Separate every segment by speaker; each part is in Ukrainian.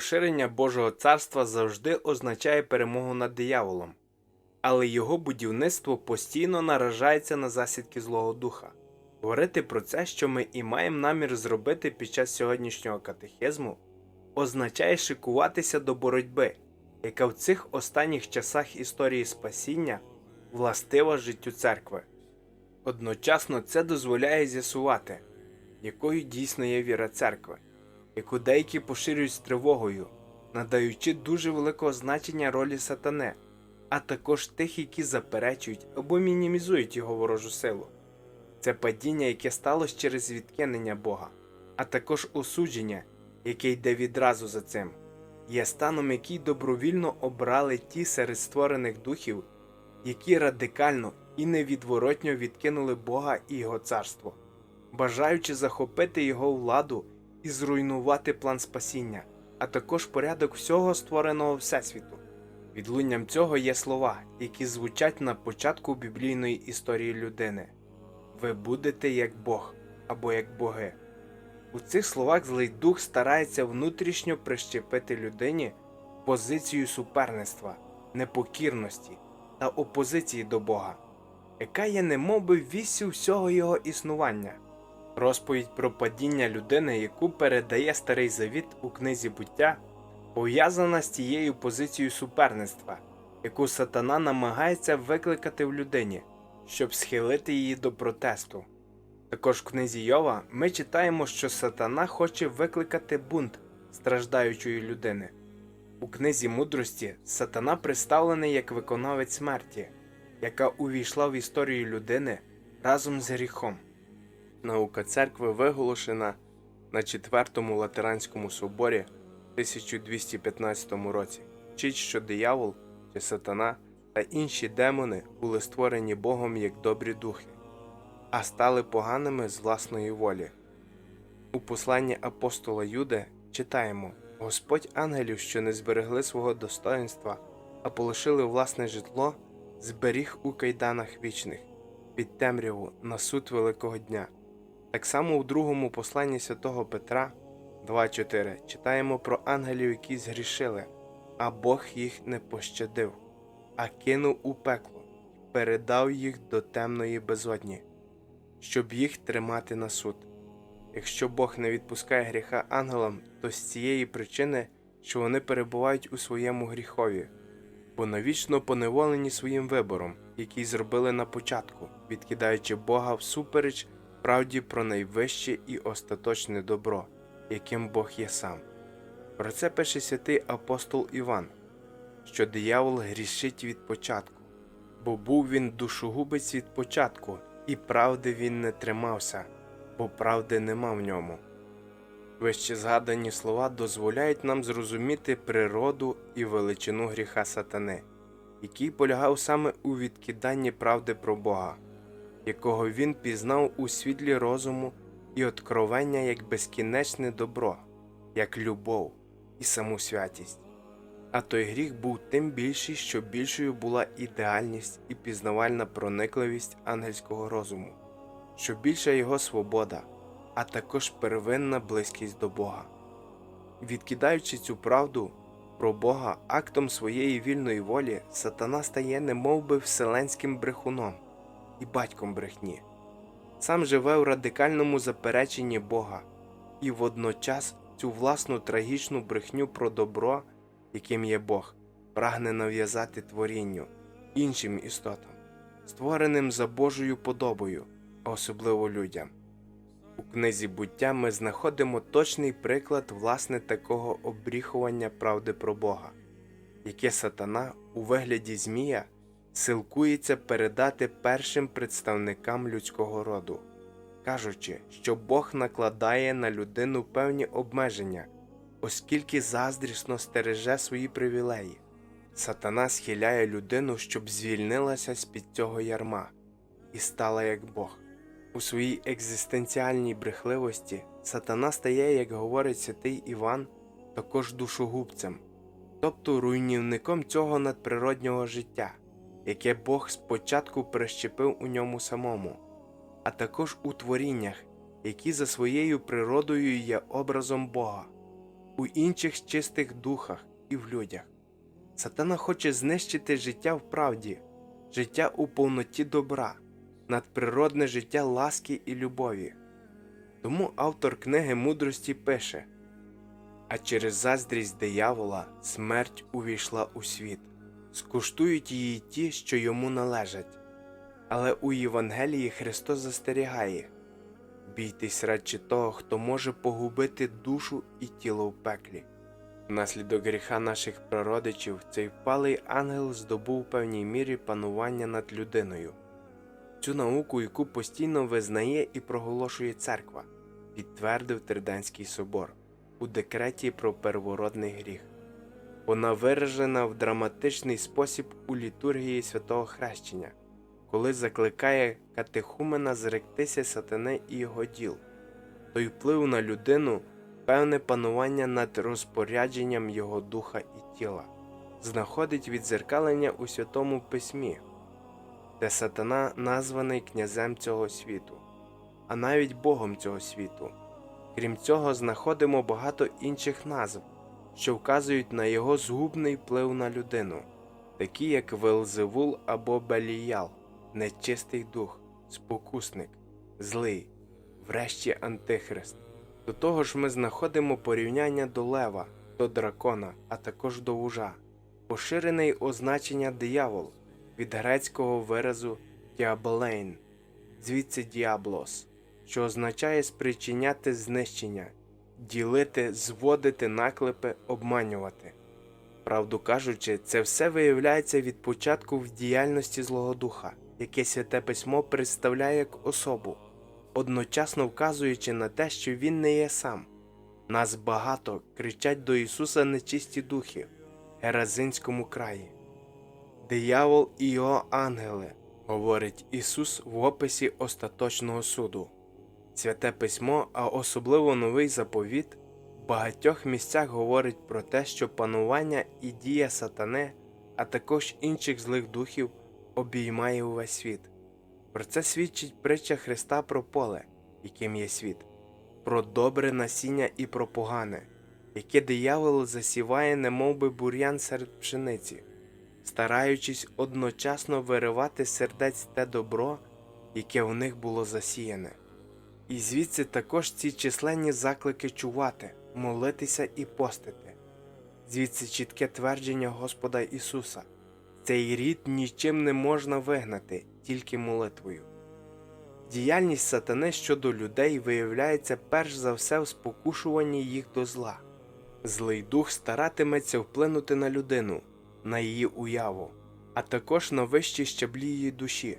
Speaker 1: Поширення Божого царства завжди означає перемогу над дияволом, але його будівництво постійно наражається на засідки Злого Духа. Говорити про це, що ми і маємо намір зробити під час сьогоднішнього катехизму, означає шикуватися до боротьби, яка в цих останніх часах історії спасіння властива життю церкви. Одночасно це дозволяє з'ясувати, якою дійсно є віра церкви, яку деякі поширюють з тривогою, надаючи дуже великого значення ролі сатани, а також тих, які заперечують або мінімізують його ворожу силу. Це падіння, яке сталося через відкинення Бога, а також осудження, яке йде відразу за цим, є станом, який добровільно обрали ті серед створених духів, які радикально і невідворотньо відкинули Бога і Його царство, бажаючи захопити його владу і зруйнувати план спасіння, а також порядок всього створеного Всесвіту. Відлунням цього є слова, які звучать на початку біблійної історії людини ви будете як Бог або як боги. У цих словах злий дух старається внутрішньо прищепити людині позицію суперництва, непокірності та опозиції до Бога, яка є немовби віссю всього його існування. Розповідь про падіння людини, яку передає Старий Завіт у книзі буття, пов'язана з тією позицією суперництва, яку сатана намагається викликати в людині щоб схилити її до протесту. Також в книзі Йова ми читаємо, що сатана хоче викликати бунт страждаючої людини. У книзі мудрості сатана представлений як виконавець смерті, яка увійшла в історію людини разом з гріхом. Наука церкви виголошена на Четвертому Латеранському соборі в 1215 році, вчить, що диявол чи сатана та інші демони були створені Богом як добрі духи, а стали поганими з власної волі. У посланні апостола Юди читаємо Господь ангелів, що не зберегли свого достоинства, а полишили власне житло, зберіг у кайданах вічних, під темряву на суд Великого дня. Так само у другому посланні святого Петра 2.4 читаємо про ангелів, які згрішили, а Бог їх не пощадив а кинув у пекло передав їх до темної безодні, щоб їх тримати на суд. Якщо Бог не відпускає гріха ангелам, то з цієї причини, що вони перебувають у своєму гріхові, бо навічно поневолені своїм вибором, який зробили на початку, відкидаючи Бога всупереч правді про найвище і остаточне добро, яким Бог є сам. Про це пише святий апостол Іван що диявол грішить від початку, бо був він душогубець від початку, і правди він не тримався, бо правди нема в ньому. Вище згадані слова дозволяють нам зрозуміти природу і величину гріха сатани, який полягав саме у відкиданні правди про Бога, якого він пізнав у світлі розуму і откровення як безкінечне добро, як любов і саму святість. А той гріх був тим більший, що більшою була ідеальність і пізнавальна проникливість ангельського розуму, що більша його свобода, а також первинна близькість до Бога. Відкидаючи цю правду про Бога актом своєї вільної волі, сатана стає немовби вселенським брехуном і батьком брехні, сам живе у радикальному запереченні Бога і водночас цю власну трагічну брехню про добро яким є Бог, прагне нав'язати творінню іншим істотам, створеним за Божою подобою, а особливо людям. У книзі буття ми знаходимо точний приклад власне такого обріхування правди про Бога, яке сатана у вигляді Змія силкується передати першим представникам людського роду, кажучи, що Бог накладає на людину певні обмеження оскільки заздрісно стереже свої привілеї. Сатана схиляє людину, щоб звільнилася з під цього ярма і стала як Бог. У своїй екзистенціальній брехливості сатана стає, як говорить святий Іван, також душогубцем, тобто руйнівником цього надприроднього життя, яке Бог спочатку прищепив у ньому самому, а також у творіннях, які за своєю природою є образом Бога. у інших чистих духах і в людях. Сатана хоче знищити життя в правді, життя у повноті добра, надприродне життя ласки і любові. Тому автор книги мудрості пише А через заздрість диявола смерть увійшла у світ, скуштують її ті, що йому належать. Але у Євангелії Христос застерігає бійтесь радше того, хто може погубити душу і тіло в пеклі. Внаслідок гріха наших прародичів цей впалий ангел здобув в певній мірі панування над людиною. Цю науку, яку постійно визнає і проголошує церква, підтвердив Триденський собор у декреті про первородний гріх. Вона виражена в драматичний спосіб у літургії святого хрещення, коли закликає катехумена зректися сатани і його діл, той вплив на людину, певне панування над розпорядженням його духа і тіла, знаходить відзеркалення у Святому Письмі, де сатана названий князем цього світу, а навіть Богом цього світу. Крім цього, знаходимо багато інших назв, що вказують на його згубний вплив на людину, такі як Велзевул або Беліял, нечистий дух, спокусник, злий, врешті Антихрист. До того ж, ми знаходимо порівняння до лева, до дракона, а також до вужа, поширене означення диявол від грецького виразу діаболейн, звідси діаблос, що означає спричиняти знищення, ділити, зводити наклепи, обманювати. Правду кажучи, це все виявляється від початку в діяльності Злого Духа, яке святе письмо представляє як особу, одночасно вказуючи на те, що Він не є сам. Нас багато кричать до Ісуса нечисті духи Геразинському краї. Диявол і його ангели, говорить Ісус в описі остаточного суду. Святе письмо, а особливо новий заповіт, в багатьох місцях говорить про те, що панування і дія сатани, а також інших злих духів обіймає увесь світ. Про це свідчить притча Христа про поле, яким є світ, про добре насіння і про погане, яке диявол засіває, немов би бур'ян серед пшениці, стараючись одночасно виривати сердець те добро, яке в них було засіяне. І звідси також ці численні заклики чувати, молитися і постити, звідси чітке твердження Господа Ісуса. Цей рід нічим не можна вигнати, тільки молитвою. Діяльність сатани щодо людей виявляється перш за все в спокушуванні їх до зла. Злий дух старатиметься вплинути на людину, на її уяву, а також на вищі щаблі її душі,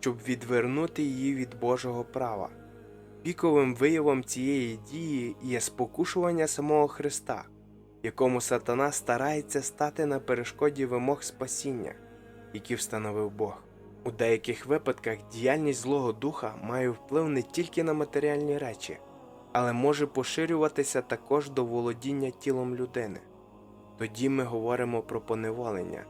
Speaker 1: щоб відвернути її від Божого права. Піковим виявом цієї дії є спокушування самого Христа, якому сатана старається стати на перешкоді вимог спасіння, які встановив Бог. У деяких випадках діяльність Злого Духа має вплив не тільки на матеріальні речі, але може поширюватися також до володіння тілом людини. Тоді ми говоримо про поневолення.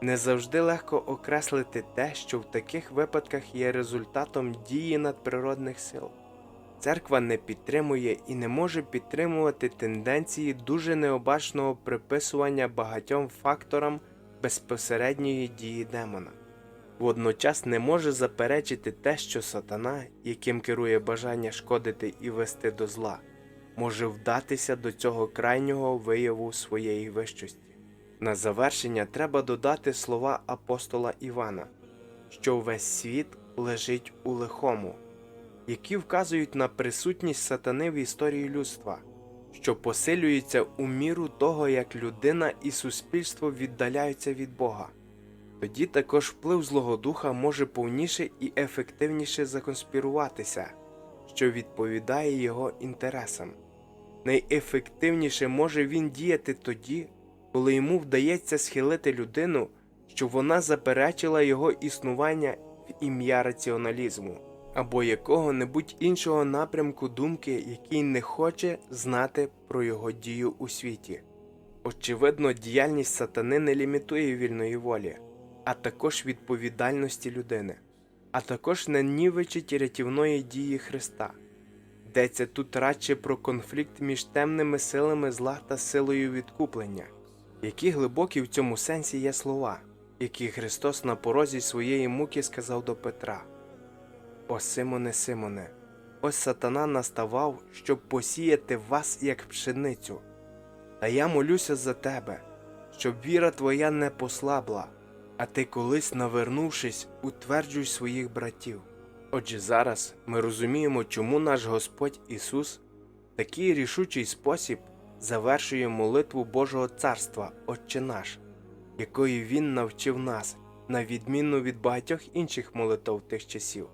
Speaker 1: Не завжди легко окреслити те, що в таких випадках є результатом дії надприродних сил. Церква не підтримує і не може підтримувати тенденції дуже необачного приписування багатьом факторам безпосередньої дії демона. Водночас не може заперечити те, що сатана, яким керує бажання шкодити і вести до зла, може вдатися до цього крайнього вияву своєї вищості. На завершення треба додати слова апостола Івана, що весь світ лежить у лихому які вказують на присутність сатани в історії людства, що посилюється у міру того, як людина і суспільство віддаляються від Бога. Тоді також вплив Злого Духа може повніше і ефективніше законспіруватися, що відповідає його інтересам. Найефективніше може він діяти тоді, коли йому вдається схилити людину, щоб вона заперечила його існування в ім'я раціоналізму або якого-небудь іншого напрямку думки, який не хоче знати про його дію у світі. Очевидно, діяльність сатани не лімітує вільної волі, а також відповідальності людини, а також не нівечить рятівної дії Христа. Йдеться тут радше про конфлікт між темними силами зла та силою відкуплення, які глибокі в цьому сенсі є слова, які Христос на порозі своєї муки сказав до Петра. О Симоне, Симоне, ось сатана наставав, щоб посіяти вас як пшеницю. Та я молюся за тебе, щоб віра твоя не послабла, а ти колись, навернувшись, утверджуй своїх братів. Отже, зараз ми розуміємо, чому наш Господь Ісус в такий рішучий спосіб завершує молитву Божого Царства, Отче наш, якої Він навчив нас, на відміну від багатьох інших молитв тих часів,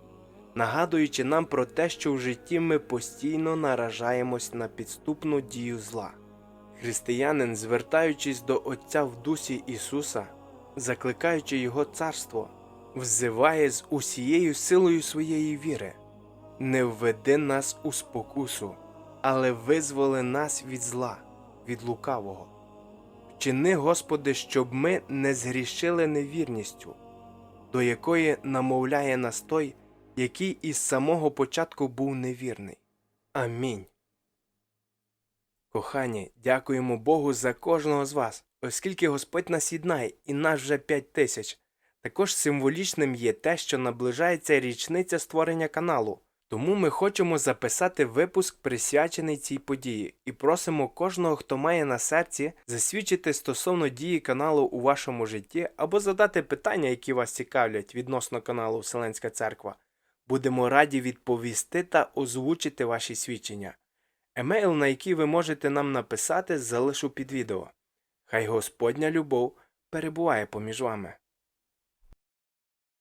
Speaker 1: нагадуючи нам про те, що в житті ми постійно наражаємось на підступну дію зла. Християнин, звертаючись до Отця в дусі Ісуса, закликаючи Його царство, взиває з усією силою своєї віри. Не введи нас у спокусу, але визволи нас від зла, від лукавого. Вчини, Господи, щоб ми не згрішили невірністю, до якої намовляє нас той, який із самого початку був невірний. Амінь. Кохані, дякуємо Богу за кожного з вас, оскільки Господь нас єднає і нас вже п'ять тисяч. Також символічним є те, що наближається річниця створення каналу. Тому ми хочемо записати випуск, присвячений цій події, і просимо кожного, хто має на серці, засвідчити стосовно дії каналу у вашому житті або задати питання, які вас цікавлять відносно каналу Вселенська Церква. Будемо раді відповісти та озвучити ваші свідчення. Емейл, на який ви можете нам написати, залишу під відео. Хай Господня любов перебуває поміж вами.